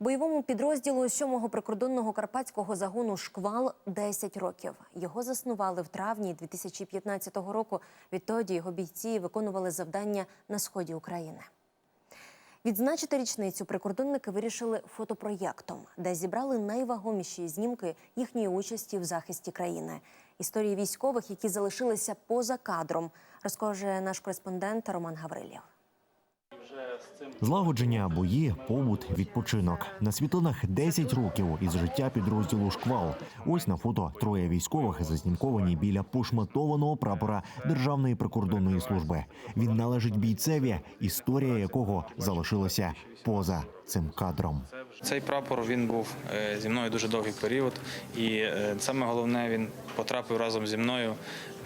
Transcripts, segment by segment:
Бойовому підрозділу 7-го прикордонного карпатського загону Шквал 10 років. Його заснували в травні 2015 року. Відтоді його бійці виконували завдання на сході України. Відзначити річницю прикордонники вирішили фотопроєктом, де зібрали найвагоміші знімки їхньої участі в захисті країни. Історії військових, які залишилися поза кадром, розкаже наш кореспондент Роман Гаврилів. Злагодження, бої, побут, відпочинок. На світлинах 10 років із життя підрозділу Шквал. Ось на фото троє військових зазнімковані біля пошматованого прапора Державної прикордонної служби. Він належить бійцеві, історія якого залишилася поза цим кадром. Цей прапор він був е, зі мною дуже довгий період, і е, саме головне він потрапив разом зі мною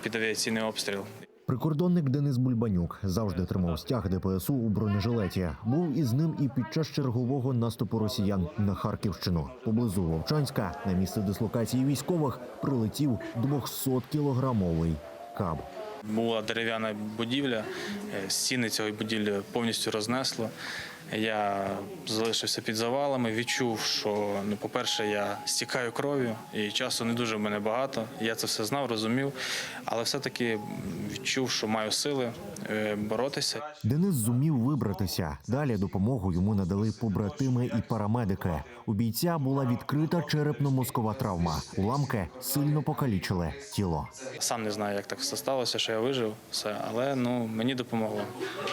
під авіаційний обстріл. Прикордонник Денис Бульбанюк завжди тримав стяг ДПСУ у бронежилеті. Був із ним і під час чергового наступу росіян на Харківщину. Поблизу Вовчанська на місце дислокації військових прилетів 200-кілограмовий каб. Була дерев'яна будівля, е, стіни цієї будівлі повністю рознесло. Я залишився під завалами, відчув, що ну, по-перше, я стікаю кров'ю, і часу не дуже в мене багато. Я це все знав, розумів, але все-таки відчув, що маю сили е, боротися. Денис зумів вибратися. Далі допомогу йому надали побратими і парамедики. У бійця була відкрита черепно-мозкова травма. Уламки сильно покалічили тіло. Сам не знаю, як так все сталося, що я вижив, все, але ну мені допомогло.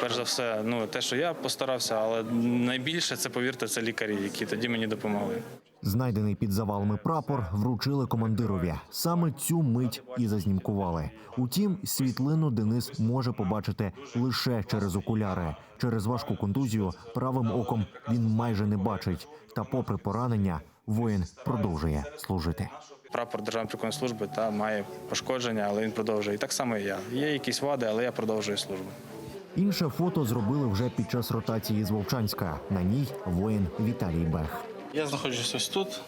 Перш за все, ну те, що я постарався, але найбільше це повірте, це лікарі, які тоді мені допомогли. Знайдений під завалами прапор вручили командирові. Саме цю мить і зазнімкували. Утім, світлину Денис може побачити лише через окуляри. Через важку контузію правим оком він майже не бачить. Та, попри поранення, воїн продовжує служити. Прапор Державної прикордонної служби та має пошкодження, але він продовжує. І так само і я. Є якісь вади, але я продовжую службу. Інше фото зробили вже під час ротації з Вовчанська. На ній воїн Віталій Бех. Я знаходжусь ось тут.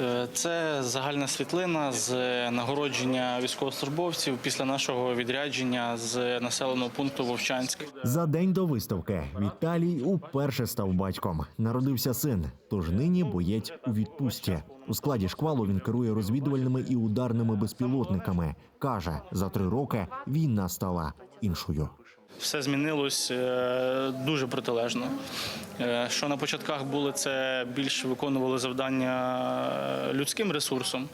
Е, Це загальна світлина з нагородження військовослужбовців після нашого відрядження з населеного пункту Вовчанськ. За день до виставки Віталій уперше став батьком. Народився син, тож нині боєць у відпустці. У складі шквалу він керує розвідувальними і ударними безпілотниками. каже, за три роки війна стала іншою. Все змінилось е, дуже протилежно. Е, Що на початках були це більше виконували завдання е, людським ресурсом.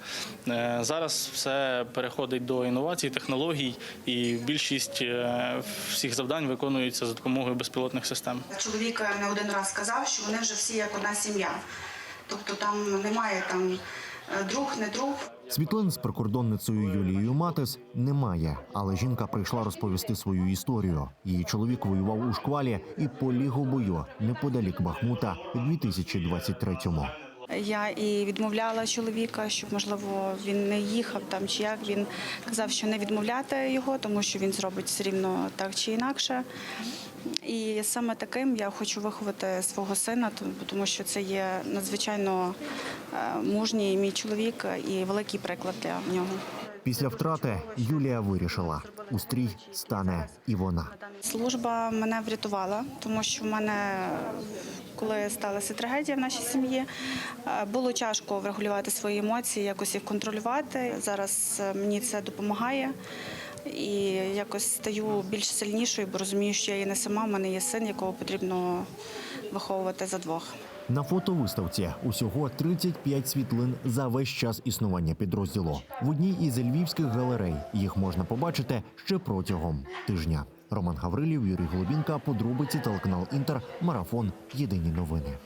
Зараз все переходить до інновацій, технологій, і більшість всіх завдань виконується за допомогою безпілотних систем. Чоловік не один раз сказав, що вони вже всі як одна сім'я. Тобто там немає там друг, не друг. Світлин з прикордонницею Юлією Матис немає, але жінка прийшла розповісти свою історію. Її чоловік воював у шквалі і поліг у бою неподалік Бахмута у 2023-му. Я і відмовляла чоловіка, щоб можливо він не їхав там чи як. Він казав, що не відмовляти його, тому що він зробить все рівно так чи інакше. І саме таким я хочу виховати свого сина, тому- що це є надзвичайно е, мужній мій чоловік і великий приклад для нього. Після втрати Юлія вирішила, у стрій стане і вона. Служба мене врятувала, тому що в мене, коли сталася трагедія в нашій сім'ї, е, було тяжко врегулювати свої емоції, якось їх контролювати. Зараз е, мені це допомагає. І якось стаю більш сильнішою, бо розумію, що я є не сама, в мене є син, якого потрібно виховувати за двох. На фотовиставці усього 35 світлин за весь час існування підрозділу. В одній із львівських галерей їх можна побачити ще протягом тижня. Роман Гаврилів, Юрій Голубінка, подробиці телеканал Інтер, марафон. Єдині новини.